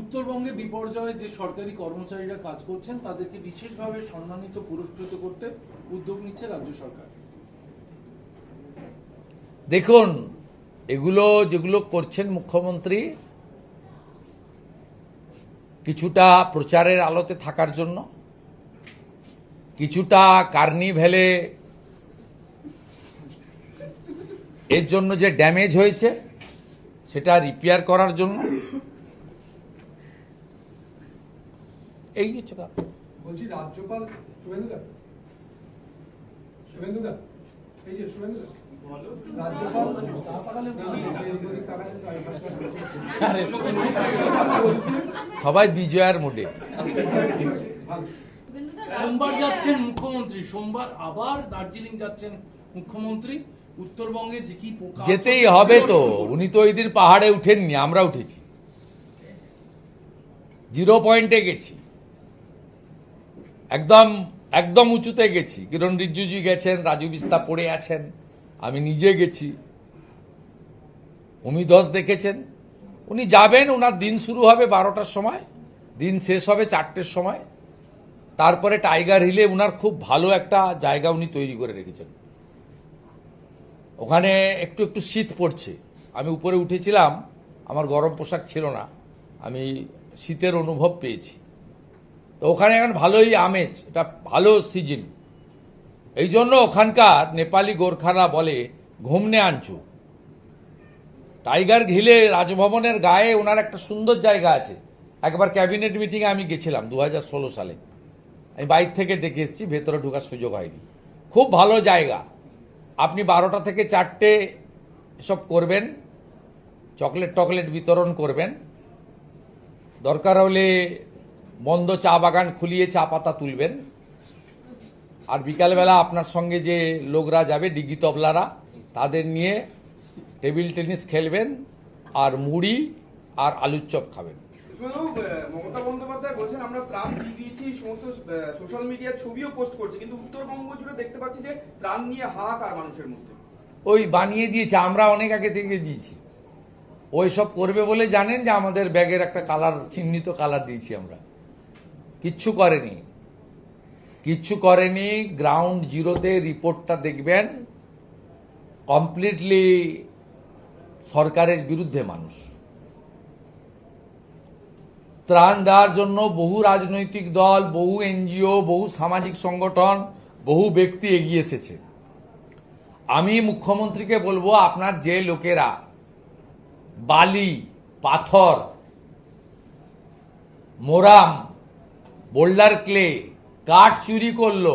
উত্তরবঙ্গে বিপর্যয়ে যে সরকারি কর্মচারীরা কাজ করছেন, তাদেরকে বিশেষভাবে সম্মানিত পুরস্কৃত করতে উদ্যোগ নিচ্ছে রাজ্য সরকার। দেখুন, এগুলো যেগুলো করছেন মুখ্যমন্ত্রী, কিছুটা প্রচারের আলোতে থাকার জন্য, কিছুটা কার্নিভেলে এর জন্য যে ড্যামেজ হয়েছে, সেটা রিপেয়ার করার জন্য এই হচ্ছে ব্যাপার। বলছি রাজ্যপাল শুভেন্দুদা। শুভেন্দুদা এই যে শুভেন্দুদা। রাজ্যপাল সবাই বিজয়ার মুডে। সোমবার যাচ্ছেন মুখ্যমন্ত্রী সোমবার আবার দার্জিলিং যাচ্ছেন মুখ্যমন্ত্রী। উত্তরবঙ্গে যে কি যেতেই হবে তো উনি তো ওই দিন পাহাড়ে উঠেননি আমরা উঠেছি। জিরো পয়েন্টে গেছি। একদম একদম উঁচুতে গেছি। কিরণ রিজিজু গেছেন, রাজু বিস্তা পড়ে আছেন, আমি নিজে গেছি। উমিদস দেখেছেন। উনি যাবেন ওনার দিন শুরু হবে বারোটার সময়, দিন শেষ হবে চারটের সময়। তারপরে টাইগার হিলে ওনার খুব ভালো একটা জায়গা উনি তৈরি করে রেখেছেন। ওখানে একটু একটু শীত পড়ছে। আমি উপরে উঠেছিলাম, আমার গরম পোশাক ছিল না। আমি শীতের অনুভব পেয়েছি। তো ওখানে এখন ভালোই আমেজ, এটা ভালো সিজন। এই জন্য ওখানকার নেপালি গোর্খারা বলে, ঘুমনে আনছু টাইগার ঘিলে রাজভবনের গায়ে ওনার একটা সুন্দর জায়গা আছে। একবার ক্যাবিনেট মিটিংয়ে আমি গেছিলাম দু হাজার ষোলো সালে। আমি বাইর থেকে দেখে এসেছি, ভেতরে ঢোকার সুযোগ হয়নি। খুব ভালো জায়গা। আপনি বারোটা থেকে চারটে এসব করবেন, চকলেট টকলেট বিতরণ করবেন। দরকার হলে বন্ধ চা বাগান খুলিয়ে চা পাতা তুলবেন। আর বিকালবেলা আপনার সঙ্গে যে লোকরা যাবে ডিগি তবলারা তাদের নিয়ে টেবিল টেনিস খেলবেন আর মুড়ি আর আলুর চপ খাবেন। মমতা বন্দ্যোপাধ্যায় বলছেন আমরা ত্রাণ দিয়ে দিয়েছি সমস্ত সোশ্যাল মিডিয়ার ছবিও পোস্ট করছে কিন্তু উত্তরবঙ্গ জুড়ে দেখতে পাচ্ছি যে ত্রাণ নিয়ে হাহাকার মানুষের মধ্যে। ওই বানিয়ে দিয়েছে আমরা অনেক আগে থেকে দিয়েছি। ওই সব করবে বলে জানেন যে আমাদের ব্যাগের একটা কালার চিহ্নিত কালার দিয়েছি আমরা। কিচ্ছু করেনি। কিচ্ছু করেনি গ্রাউন্ড জিরোতে রিপোর্টটা দেখবেন কমপ্লিটলি সরকারের বিরুদ্ধে মানুষ। ত্রাণ দেওয়ার জন্য বহু রাজনৈতিক দল, বহু এনজিও, বহু সামাজিক সংগঠন, বহু ব্যক্তি এগিয়ে এসেছে। আমি মুখ্যমন্ত্রীকে বলব, আপনার যে লোকেরা বালি, পাথর, মোরাম বোল্ডার ক্লে, কাঠ চুরি করল,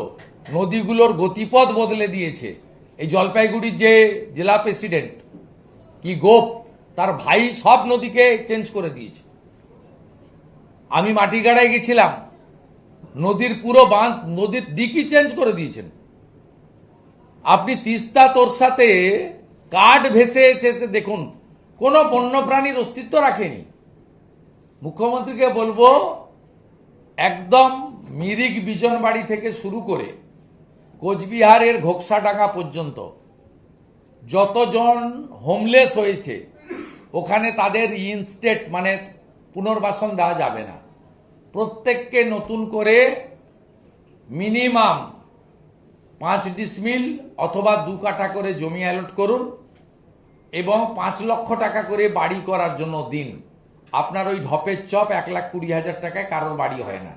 নদীগুলোর গতিপথ বদলে দিয়েছে। এই জলপাইগুড়ির যে জেলা প্রেসিডেন্ট, কি গোপ, তার ভাই সব নদীকে চেঞ্জ করে দিয়েছে। আমি মাটিগাড়ায় গেছিলাম, নদীর পুরো বাঁধ, নদীর দিকই চেঞ্জ করে দিয়েছেন। আপনি তিস্তা তোর সাথে কাঠ ভেসে যেতে দেখুন, কোনো বন্যপ্রাণীর অস্তিত্ব রাখেনি। মুখ্যমন্ত্রীকে বলব একদম মিরিক বিজনবাড়ি থেকে শুরু করে কোচবিহারের ঘোকসাডাঙ্গা পর্যন্ত যতজন হোমলেস হয়েছে, ওখানে তাদের ইনস্টেট মানে পুনর্বাসন দেওয়া যাবে না। প্রত্যেককে নতুন করে মিনিমাম পাঁচ ডিসমিল অথবা দু কাঠা করে জমি অ্যালট করুন এবং পাঁচ লক্ষ টাকা করে বাড়ি করার জন্য দিন। আপনার ওই ঢপের চপ এক লাখ কুড়ি হাজার টাকায় কারোর বাড়ি হয় না।